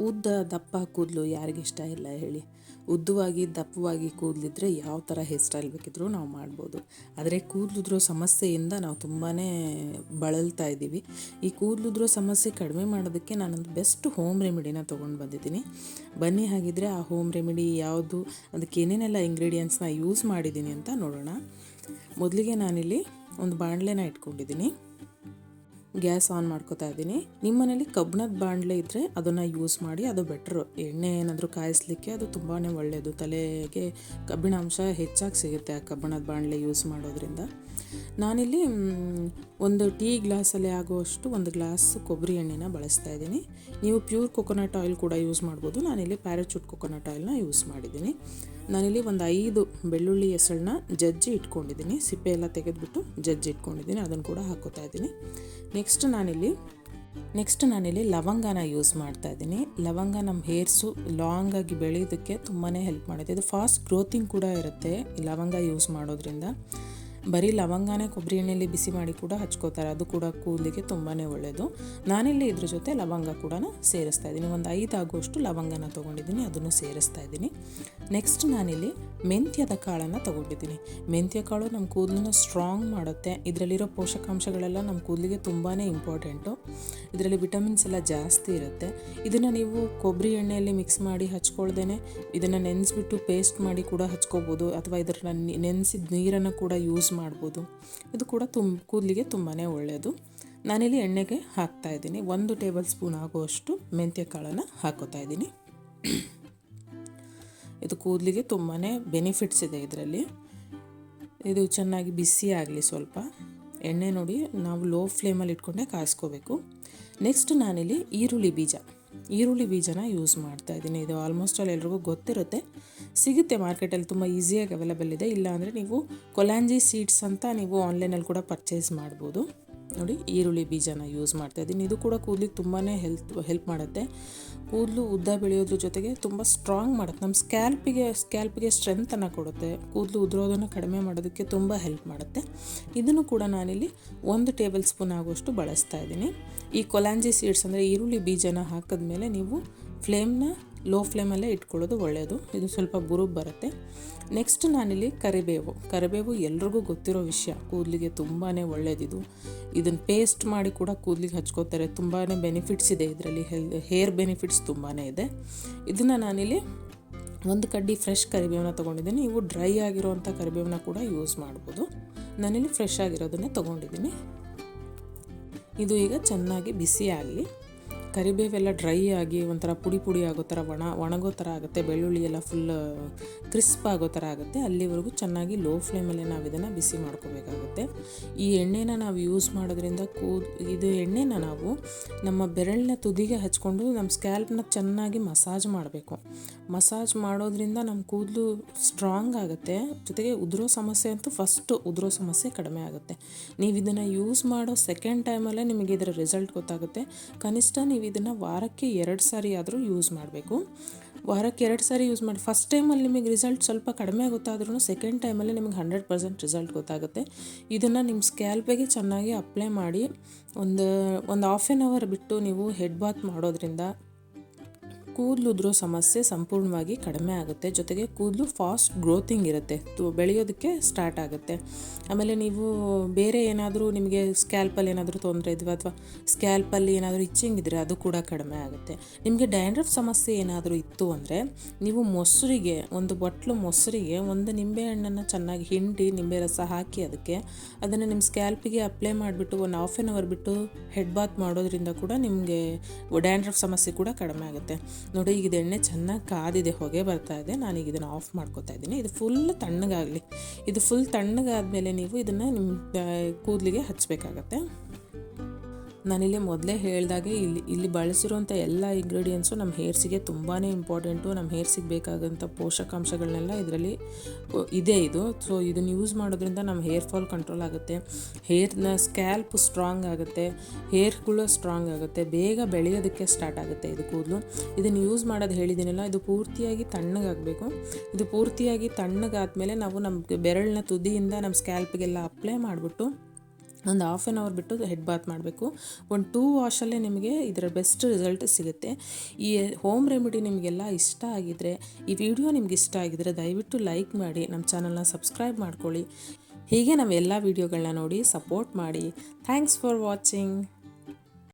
ಉದ್ದ ದಪ್ಪ ಕೂದಲು ಯಾರಿಗಿಷ್ಟ ಇಲ್ಲ ಹೇಳಿ. ಉದ್ದವಾಗಿ, ದಪ್ಪವಾಗಿ ಕೂದಲಿದ್ರೆ ಯಾವ ಥರ ಹೇರ್ ಸ್ಟೈಲ್ ಬೇಕಿದ್ರೂ ನಾವು ಮಾಡ್ಬೋದು. ಆದರೆ ಕೂದಲುದ್ರೋ ಸಮಸ್ಯೆಯಿಂದ ನಾವು ತುಂಬಾ ಬಳಲ್ತಾ ಇದ್ದೀವಿ. ಈ ಕೂದಲುದ್ರೋ ಸಮಸ್ಯೆ ಕಡಿಮೆ ಮಾಡೋದಕ್ಕೆ ನಾನೊಂದು ಬೆಸ್ಟ್ ಹೋಮ್ ರೆಮಿಡಿನ ತೊಗೊಂಡು ಬಂದಿದ್ದೀನಿ. ಬನ್ನಿ ಹಾಗಿದ್ರೆ ಆ ಹೋಮ್ ರೆಮಿಡಿ ಯಾವುದು, ಅದಕ್ಕೆ ಏನೇನೆಲ್ಲ ಇಂಗ್ರೀಡಿಯೆಂಟ್ಸ್ನ ಯೂಸ್ ಮಾಡಿದ್ದೀನಿ ಅಂತ ನೋಡೋಣ. ಮೊದಲಿಗೆ ನಾನಿಲ್ಲಿ ಒಂದು ಬಾಣಲೆನ ಇಟ್ಕೊಂಡಿದ್ದೀನಿ. ಗ್ಯಾಸ್ ಆನ್ ಮಾಡ್ಕೋತಾ ಇದ್ದೀನಿ. ನಿಮ್ಮ ಮನೇಲಿ ಕಬ್ಬಿಣದ ಬಾಣಲೆ ಇದ್ದರೆ ಅದನ್ನು ಯೂಸ್ ಮಾಡಿ, ಅದು ಬೆಟ್ರು ಎಣ್ಣೆ ಏನಾದರೂ ಕಾಯಿಸ್ಲಿಕ್ಕೆ ಅದು ತುಂಬಾ ಒಳ್ಳೆಯದು ತಲೆಗೆ ಕಬ್ಬಿಣಾಂಶ ಹೆಚ್ಚಾಗಿ ಸಿಗುತ್ತೆ ಆ ಕಬ್ಬಿಣದ ಬಾಣಲೆ ಯೂಸ್ ಮಾಡೋದ್ರಿಂದ. ನಾನಿಲ್ಲಿ ಒಂದು ಟೀ ಗ್ಲಾಸಲ್ಲಿ ಆಗುವಷ್ಟು ಒಂದು ಗ್ಲಾಸ್ ಕೊಬ್ಬರಿ ಎಣ್ಣೆನ ಬಳಸ್ತಾ ಇದ್ದೀನಿ. ನೀವು ಪ್ಯೂರ್ ಕೊಕೊನಟ್ ಆಯಿಲ್ ಕೂಡ ಯೂಸ್ ಮಾಡ್ಬೋದು. ನಾನಿಲ್ಲಿ ಪ್ಯಾರಾಚೂಟ್ ಕೊಕೊನಟ್ ಆಯಿಲ್ನ ಯೂಸ್ ಮಾಡಿದ್ದೀನಿ. ನಾನಿಲ್ಲಿ ಒಂದು ಐದು ಬೆಳ್ಳುಳ್ಳಿ ಹೆಸಳನ್ನ ಜಜ್ಜಿ ಇಟ್ಕೊಂಡಿದ್ದೀನಿ. ಸಿಪ್ಪೆ ಎಲ್ಲ ತೆಗೆದುಬಿಟ್ಟು ಜಜ್ಜಿ ಇಟ್ಕೊಂಡಿದ್ದೀನಿ. ಅದನ್ನು ಕೂಡ ಹಾಕೋತಾ ಇದ್ದೀನಿ. ನೆಕ್ಸ್ಟ್ ನಾನಿಲ್ಲಿ ನೆಕ್ಸ್ಟ್ ನಾನಿಲ್ಲಿ ಲವಂಗನ ಯೂಸ್ ಮಾಡ್ತಾ ಇದ್ದೀನಿ. ಲವಂಗ ನಮ್ಮ ಹೇರ್ಸು ಲಾಂಗ್ ಆಗಿ ಬೆಳೆಯೋದಕ್ಕೆ ತುಂಬಾ ಹೆಲ್ಪ್ ಮಾಡುತ್ತೆ. ಇದು ಫಾಸ್ಟ್ ಗ್ರೋತಿಂಗ್ ಕೂಡ ಇರುತ್ತೆ ಲವಂಗ ಯೂಸ್ ಮಾಡೋದ್ರಿಂದ. ಬರೀ ಲವಂಗನೇ, ಕೊಬ್ಬರಿ ಎಣ್ಣೆಯಲ್ಲಿ ಬಿಸಿ ಮಾಡಿ ಕೂಡ ಹಚ್ಕೋತಾರೆ. ಅದು ಕೂಡ ಕೂದಲಿಗೆ ತುಂಬಾ ಒಳ್ಳೆಯದು ನಾನಿಲ್ಲಿ ಇದ್ರ ಜೊತೆ ಲವಂಗ ಕೂಡ ಸೇರಿಸ್ತಾ ಇದ್ದೀನಿ. ಒಂದು ಐದು ಆಗುವಷ್ಟು ಲವಂಗನ ತೊಗೊಂಡಿದ್ದೀನಿ, ಅದನ್ನು ಸೇರಿಸ್ತಾ ಇದ್ದೀನಿ. ನೆಕ್ಸ್ಟ್ ನಾನಿಲ್ಲಿ ಮೆಂತ್ಯದ ಕಾಳನ್ನು ತೊಗೊಂಡಿದ್ದೀನಿ. ಮೆಂತ್ಯ ಕಾಳು ನಮ್ಮ ಕೂದಲನ್ನ ಸ್ಟ್ರಾಂಗ್ ಮಾಡುತ್ತೆ. ಇದರಲ್ಲಿರೋ ಪೋಷಕಾಂಶಗಳೆಲ್ಲ ನಮ್ಮ ಕೂದಲಿಗೆ ತುಂಬಾ ಇಂಪಾರ್ಟೆಂಟು ಇದರಲ್ಲಿ ವಿಟಮಿನ್ಸ್ ಎಲ್ಲ ಜಾಸ್ತಿ ಇರುತ್ತೆ. ಇದನ್ನು ನೀವು ಕೊಬ್ಬರಿ ಎಣ್ಣೆಯಲ್ಲಿ ಮಿಕ್ಸ್ ಮಾಡಿ ಹಚ್ಕೊಳ್ದೇ ಇದನ್ನು ನೆನೆಸ್ಬಿಟ್ಟು ಪೇಸ್ಟ್ ಮಾಡಿ ಕೂಡ ಹಚ್ಕೋಬೋದು. ಅಥವಾ ಇದರ ನೆನೆಸಿದ ನೀರನ್ನು ಕೂಡ ಯೂಸ್ ಮಾಡ್ಬೋದು. ಇದು ಕೂಡ ತುಂಬ ಕೂದಲಿಗೆ ತುಂಬಾ ಒಳ್ಳೆಯದು ನಾನಿಲ್ಲಿ ಎಣ್ಣೆಗೆ ಹಾಕ್ತಾ ಇದ್ದೀನಿ. ಒಂದು ಟೇಬಲ್ ಸ್ಪೂನ್ ಆಗುವಷ್ಟು ಮೆಂತ್ಯ ಕಾಳನ್ನು ಹಾಕೋತಾ ಇದ್ದೀನಿ. ಇದು ಕೂದಲಿಗೆ ತುಂಬಾ ಬೆನಿಫಿಟ್ಸ್ ಇದೆ ಇದರಲ್ಲಿ. ಇದು ಚೆನ್ನಾಗಿ ಬಿಸಿ ಆಗಲಿ ಸ್ವಲ್ಪ. ಎಣ್ಣೆ ನೋಡಿ ನಾವು ಲೋ ಫ್ಲೇಮಲ್ಲಿ ಇಟ್ಕೊಂಡೆ ಕಾಯಿಸ್ಕೋಬೇಕು. ನೆಕ್ಸ್ಟ್ ನಾನಿಲ್ಲಿ ಈರುಳ್ಳಿ ಬೀಜ. ಈರುಳ್ಳಿ ಬೀಜನ ಯೂಸ್ ಮಾಡ್ತಾ ಇದ್ದೀನಿ. ಇದು ಆಲ್ಮೋಸ್ಟ್ ಆಲ್ ಎಲ್ರಿಗೂ ಗೊತ್ತಿರುತ್ತೆ. ಸಿಗುತ್ತೆ ಮಾರ್ಕೆಟಲ್ಲಿ ತುಂಬ ಈಸಿಯಾಗಿ ಅವೈಲೇಬಲ್ ಇದೆ. ಇಲ್ಲಾಂದರೆ ನೀವು ಕೊಲಾಂಜಿ ಸೀಡ್ಸ್ ಅಂತ ನೀವು ಆನ್ಲೈನಲ್ಲಿ ಕೂಡ ಪರ್ಚೇಸ್ ಮಾಡ್ಬೋದು. ನೋಡಿ ಈರುಳ್ಳಿ ಬೀಜನ ಯೂಸ್ ಮಾಡ್ತಾ ಇದ್ದೀನಿ. ಇದು ಕೂಡ ಕೂದಲಿಗೆ ತುಂಬಾ ಹೆಲ್ತ್ ಹೆಲ್ಪ್ ಮಾಡುತ್ತೆ. ಕೂದಲು ಉದ್ದ ಬೆಳೆಯೋದ್ರ ಜೊತೆಗೆ ತುಂಬ ಸ್ಟ್ರಾಂಗ್ ಮಾಡುತ್ತೆ. ನಮ್ಮ ಸ್ಕ್ಯಾಲ್ಪಿಗೆ ಸ್ಕ್ಯಾಲ್ಪಿಗೆ ಸ್ಟ್ರೆಂತನ್ನು ಕೊಡುತ್ತೆ. ಕೂದಲು ಉದುರೋದನ್ನು ಕಡಿಮೆ ಮಾಡೋದಕ್ಕೆ ತುಂಬ ಹೆಲ್ಪ್ ಮಾಡುತ್ತೆ. ಇದನ್ನು ಕೂಡ ನಾನಿಲ್ಲಿ ಒಂದು ಟೇಬಲ್ ಸ್ಪೂನ್ ಆಗುವಷ್ಟು ಬಳಸ್ತಾ ಇದ್ದೀನಿ. ಈ ಕೊಲಾಂಜಿ ಸೀಡ್ಸ್ ಅಂದರೆ ಈರುಳ್ಳಿ ಬೀಜನ ಹಾಕಿದ್ಮೇಲೆ ನೀವು ಫ್ಲೇಮ್ನ ಲೋ ಫ್ಲೇಮಲ್ಲೇ ಇಟ್ಕೊಳ್ಳೋದು ಒಳ್ಳೆಯದು ಇದು ಸ್ವಲ್ಪ ಬುರುಬ್ ಬರುತ್ತೆ. ನೆಕ್ಸ್ಟ್ ನಾನಿಲ್ಲಿ ಕರಿಬೇವು. ಕರಿಬೇವು ಎಲ್ರಿಗೂ ಗೊತ್ತಿರೋ ವಿಷಯ. ಕೂದಲಿಗೆ ತುಂಬಾ ಒಳ್ಳೆಯದಿದು ಇದನ್ನು ಪೇಸ್ಟ್ ಮಾಡಿ ಕೂಡ ಕೂದಲಿಗೆ ಹಚ್ಕೋತಾರೆ. ತುಂಬಾ ಬೆನಿಫಿಟ್ಸ್ ಇದೆ ಇದರಲ್ಲಿ. ಹೆಲ್ ಹೇರ್ ಬೆನಿಫಿಟ್ಸ್ ತುಂಬಾ ಇದೆ. ಇದನ್ನು ನಾನಿಲ್ಲಿ ಒಂದು ಕಡ್ಡಿ ಫ್ರೆಶ್ ಕರಿಬೇವನ್ನ ತೊಗೊಂಡಿದ್ದೀನಿ. ನೀವು ಡ್ರೈ ಆಗಿರೋವಂಥ ಕರಿಬೇವನ್ನ ಕೂಡ ಯೂಸ್ ಮಾಡ್ಬೋದು. ನಾನಿಲ್ಲಿ ಫ್ರೆಶ್ ಆಗಿರೋದನ್ನೇ ತೊಗೊಂಡಿದ್ದೀನಿ. ಇದು ಈಗ ಚೆನ್ನಾಗಿ ಬಿಸಿ ಆಗಲಿ ಕರಿಬೇವೆಲ್ಲ ಡ್ರೈ ಆಗಿ ಒಂಥರ ಪುಡಿ ಪುಡಿ ಆಗೋ ಥರ ಒಣ, ಒಣಗೋ ಥರ ಆಗುತ್ತೆ. ಬೆಳ್ಳುಳ್ಳಿ ಎಲ್ಲ ಫುಲ್ ಕ್ರಿಸ್ಪ್ ಆಗೋ ಥರ ಆಗುತ್ತೆ. ಅಲ್ಲಿವರೆಗೂ ಚೆನ್ನಾಗಿ ಲೋ ಫ್ಲೇಮಲ್ಲೇ ನಾವು ಇದನ್ನು ಬಿಸಿ ಮಾಡ್ಕೋಬೇಕಾಗುತ್ತೆ. ಈ ಎಣ್ಣೆನ ನಾವು ಯೂಸ್ ಮಾಡೋದ್ರಿಂದ ಕೂದ ಇದು ಎಣ್ಣೆನ ನಾವು ನಮ್ಮ ಬೆರಳಿನ ತುದಿಗೆ ಹಚ್ಕೊಂಡು ನಮ್ಮ ಸ್ಕ್ಯಾಲ್ಪ್ನ ಚೆನ್ನಾಗಿ ಮಸಾಜ್ ಮಾಡಬೇಕು. ಮಸಾಜ್ ಮಾಡೋದ್ರಿಂದ ನಮ್ಮ ಕೂದಲು ಸ್ಟ್ರಾಂಗ್ ಆಗುತ್ತೆ. ಜೊತೆಗೆ ಉದುರೋ ಸಮಸ್ಯೆ ಅಂತೂ ಫಸ್ಟು ಉದುರೋ ಸಮಸ್ಯೆ ಕಡಿಮೆ ಆಗುತ್ತೆ. ನೀವು ಇದನ್ನು ಯೂಸ್ ಮಾಡೋ ಸೆಕೆಂಡ್ ಟೈಮಲ್ಲೇ ನಿಮಗೆ ಇದರ ರಿಸಲ್ಟ್ ಗೊತ್ತಾಗುತ್ತೆ. ಕನಿಷ್ಠ ನೀವು ಇದನ್ನು ವಾರಕ್ಕೆ ಎರಡು ಸಾರಿ ಆದರೂ ಯೂಸ್ ಮಾಡಬೇಕು. ವಾರಕ್ಕೆ ಎರಡು ಸಾರಿ ಯೂಸ್ ಮಾಡಿ ಫಸ್ಟ್ ಟೈಮಲ್ಲಿ ನಿಮಗೆ ರಿಸಲ್ಟ್ ಸ್ವಲ್ಪ ಕಡಿಮೆ ಗೊತ್ತಾದ್ರೂ ಸೆಕೆಂಡ್ ಟೈಮಲ್ಲಿ ನಿಮಗೆ ಹಂಡ್ರೆಡ್ ಪರ್ಸೆಂಟ್ ರಿಸಲ್ಟ್ ಗೊತ್ತಾಗುತ್ತೆ. ಇದನ್ನು ನಿಮ್ಮ ಸ್ಕ್ಯಾಲ್ಪಿಗೆ ಚೆನ್ನಾಗಿ ಅಪ್ಲೈ ಮಾಡಿ ಒಂದು ಒಂದು ಹಾಫ್ ಆನ್ ಅವರ್ ಬಿಟ್ಟು ನೀವು ಹೆಡ್ ಬಾತ್ ಮಾಡೋದ್ರಿಂದ ಕೂದಲು ಉದುರೋ ಸಮಸ್ಯೆ ಸಂಪೂರ್ಣವಾಗಿ ಕಡಿಮೆ ಆಗುತ್ತೆ. ಜೊತೆಗೆ ಕೂದಲು ಫಾಸ್ಟ್ ಗ್ರೋತಿಂಗ್ ಇರುತ್ತೆ. ಬೆಳೆಯೋದಕ್ಕೆ ಸ್ಟಾರ್ಟ್ ಆಗುತ್ತೆ. ಆಮೇಲೆ ನೀವು ಬೇರೆ ಏನಾದರೂ ನಿಮಗೆ ಸ್ಕ್ಯಾಲ್ಪಲ್ಲಿ ಏನಾದರೂ ತೊಂದರೆ ಇದ್ವಾ ಅಥವಾ ಸ್ಕ್ಯಾಲ್ಪಲ್ಲಿ ಏನಾದರೂ ಇಚ್ಚಿಂಗ್ ಇದ್ದರೆ ಅದು ಕೂಡ ಕಡಿಮೆ ಆಗುತ್ತೆ. ನಿಮಗೆ ಡ್ಯಾಂಡ್ರಫ್ ಸಮಸ್ಯೆ ಏನಾದರೂ ಇತ್ತು ಅಂದರೆ ನೀವು ಮೊಸರಿಗೆ, ಒಂದು ಬಟ್ಲು ಮೊಸರಿಗೆ ಒಂದು ನಿಂಬೆಹಣ್ಣನ್ನು ಚೆನ್ನಾಗಿ ಹಿಂಡಿ, ನಿಂಬೆ ರಸ ಹಾಕಿ ಅದಕ್ಕೆ ಅದನ್ನು ನಿಮ್ಮ ಸ್ಕ್ಯಾಲ್ಪಿಗೆ ಅಪ್ಲೈ ಮಾಡಿಬಿಟ್ಟು ಒಂದು ಹಾಫ್ ಆನ್ ಅವರ್ ಬಿಟ್ಟು ಹೆಡ್ ಬಾತ್ ಮಾಡೋದ್ರಿಂದ ಕೂಡ ನಿಮಗೆ ಡ್ಯಾಂಡ್ರಫ್ ಸಮಸ್ಯೆ ಕೂಡ ಕಡಿಮೆ ಆಗುತ್ತೆ. ನೋಡಿ, ಈಗ ಇದು ಎಣ್ಣೆ ಚೆನ್ನಾಗಿ ಕಾದಿದೆ, ಹೊಗೆ ಬರ್ತಾ ಇದೆ. ನಾನೀಗ ಇದನ್ನು ಆಫ್ ಮಾಡ್ಕೊತಾ ಇದ್ದೀನಿ. ಇದು ಫುಲ್ ತಣ್ಣಗಾಗಲಿ. ಇದು ಫುಲ್ ತಣ್ಣಗಾದ್ಮೇಲೆ ನೀವು ಇದನ್ನು ನಿಮ್ಮ ಕೂದಲಿಗೆ ಹಚ್ಚಬೇಕಾಗತ್ತೆ ನಾನಿಲ್ಲಿ ಮೊದಲೇ ಹೇಳಿದಾಗೆ ಇಲ್ಲಿ ಇಲ್ಲಿ ಬಳಸಿರುವಂಥ ಎಲ್ಲ ಇಂಗ್ರೀಡಿಯೆಂಟ್ಸು ನಮ್ಮ ಹೇರ್ಸಿಗೆ ತುಂಬಾ ಇಂಪಾರ್ಟೆಂಟು ನಮ್ಮ ಹೇರ್ಸಿಗೆ ಬೇಕಾದಂಥ ಪೋಷಕಾಂಶಗಳನ್ನೆಲ್ಲ ಇದರಲ್ಲಿ ಇದೆ ಇದು. ಸೊ ಇದನ್ನು ಯೂಸ್ ಮಾಡೋದ್ರಿಂದ ನಮ್ಮ ಹೇರ್ ಫಾಲ್ ಕಂಟ್ರೋಲ್ ಆಗುತ್ತೆ. ಹೇರ್ನ ಸ್ಕ್ಯಾಲ್ಪ್ ಸ್ಟ್ರಾಂಗ್ ಆಗುತ್ತೆ. ಹೇರ್ ಕೂಡ ಸ್ಟ್ರಾಂಗ್ ಆಗುತ್ತೆ. ಬೇಗ ಬೆಳೆಯೋದಕ್ಕೆ ಸ್ಟಾರ್ಟ್ ಆಗುತ್ತೆ ಇದು ಕೂದಲು. ಇದನ್ನು ಯೂಸ್ ಮಾಡೋದು ಹೇಳಿದ್ದೀನಲ್ಲ ಇದು ಪೂರ್ತಿಯಾಗಿ ತಣ್ಣಗಾಗಬೇಕು. ಇದು ಪೂರ್ತಿಯಾಗಿ ತಣ್ಣಗಾದ ಮೇಲೆ ನಾವು ನಮ್ಮ ಬೆರಳಿನ ತುದಿಯಿಂದ ನಮ್ಮ ಸ್ಕ್ಯಾಲ್ಪ್ಗೆಲ್ಲ ಅಪ್ಲೈ ಮಾಡಿಬಿಟ್ಟು ಒಂದು ಹಾಫ್ ಆನ್ ಅವರ್ ಬಿಟ್ಟು ಹೆಡ್ ಬಾತ್ ಮಾಡಬೇಕು. ಒಂದು ಟೂ ವಾಶಲ್ಲೇ ನಿಮಗೆ ಇದರ ಬೆಸ್ಟ್ ರಿಸಲ್ಟ್ ಸಿಗುತ್ತೆ. ಈ ಹೋಮ್ ರೆಮಿಡಿ ನಿಮಗೆಲ್ಲ ಇಷ್ಟ ಆಗಿದ್ರೆ, ಈ ವಿಡಿಯೋ ನಿಮ್ಗೆ ಇಷ್ಟ ಆಗಿದ್ರೆ ದಯವಿಟ್ಟು ಲೈಕ್ ಮಾಡಿ ನಮ್ಮ ಚಾನಲ್ನ ಸಬ್ಸ್ಕ್ರೈಬ್ ಮಾಡ್ಕೊಳ್ಳಿ. ಹೀಗೆ ನಾವೆಲ್ಲ ವಿಡಿಯೋಗಳನ್ನ ನೋಡಿ ಸಪೋರ್ಟ್ ಮಾಡಿ. Thanks for watching